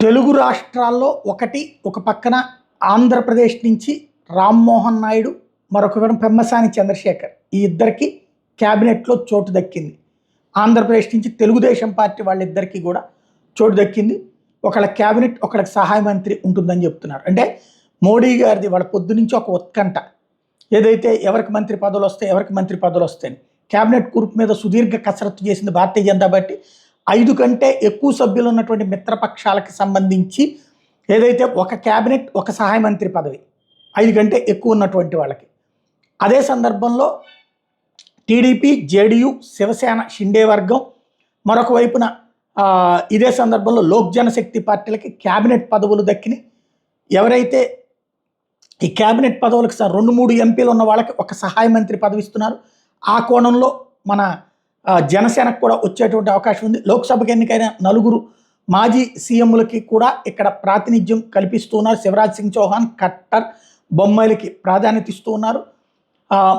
తెలుగు రాష్ట్రాల్లో ఒకటి ఒక పక్కన ఆంధ్రప్రదేశ్ నుంచి రామ్మోహన్ నాయుడు మరొక పెమ్మసాని చంద్రశేఖర్. ఈ ఇద్దరికి క్యాబినెట్లో చోటు దక్కింది. ఆంధ్రప్రదేశ్ నుంచి తెలుగుదేశం పార్టీ వాళ్ళిద్దరికీ కూడా చోటు దక్కింది. ఒకళ్ళ క్యాబినెట్ ఒకళ్ళకి సహాయ మంత్రి ఉంటుందని చెప్తున్నారు. అంటే మోడీ గారిది వాళ్ళ పొద్దు నుంచి ఒక ఉత్కంఠ. ఏదైతే ఎవరికి మంత్రి పదవులు వస్తాయి ఎవరికి మంత్రి పదవులు వస్తాయని. క్యాబినెట్ కూర్పు మీద సుదీర్ఘ కసరత్తు చేసింది భారతీయ జనతా పార్టీ. ఐదు కంటే ఎక్కువ సభ్యులు ఉన్నటువంటి మిత్రపక్షాలకు సంబంధించి ఏదైతే ఒక క్యాబినెట్ ఒక సహాయ మంత్రి పదవి ఐదు కంటే ఎక్కువ ఉన్నటువంటి వాళ్ళకి. అదే సందర్భంలో టీడీపీ జేడీయూ శివసేన షిండే వర్గం మరొక వైపున ఇదే సందర్భంలో లోక్ జనశక్తి పార్టీలకి క్యాబినెట్ పదవులు దక్కినాయి. ఎవరైతే ఈ క్యాబినెట్ పదవులకు రెండు మూడు ఎంపీలు ఉన్న వాళ్ళకి ఒక సహాయ మంత్రి పదవి ఇస్తున్నారు ఆ కోణంలో మన జనసేనకు కూడా వచ్చేటువంటి అవకాశం ఉంది. లోక్సభకి ఎన్నికైన నలుగురు మాజీ సీఎంలకి కూడా ఇక్కడ ప్రాతినిధ్యం కల్పిస్తూ ఉన్నారు శివరాజ్ సింగ్ చౌహాన్ ఖట్టర్ బొమ్మాయిలకి ప్రాధాన్యత ఇస్తూ ఉన్నారు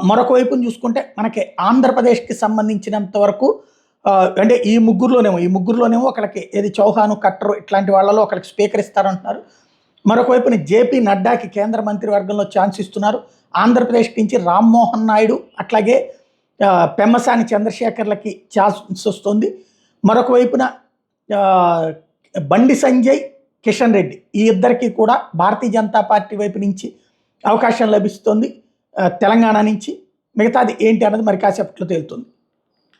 మరొక వైపును చూసుకుంటే మనకి ఆంధ్రప్రదేశ్కి సంబంధించినంత వరకు అంటే ఈ ముగ్గురులోనేమో ఈ ముగ్గురులోనేమో ఒకళ్ళకి ఏది చౌహాను కట్టరు ఇట్లాంటి వాళ్ళలో ఒకళ్ళకి స్పీకర్ ఇస్తారంటున్నారు మరొకవైపున జేపీ నడ్డాకి కేంద్ర మంత్రివర్గంలో ఛాన్స్ ఇస్తున్నారు. ఆంధ్రప్రదేశ్ నుంచి రామ్మోహన్ నాయుడు అట్లాగే పెమ్మసాని చంద్రశేఖర్లకి ఛాన్స్ వస్తుంది. మరొక వైపున బండి సంజయ్ కిషన్ రెడ్డి. ఈ ఇద్దరికి కూడా భారతీయ జనతా పార్టీ వైపు నుంచి అవకాశం లభిస్తుంది. తెలంగాణ నుంచి. మిగతాది ఏంటి అన్నది మరి కాసేపట్లో తేలుతుంది.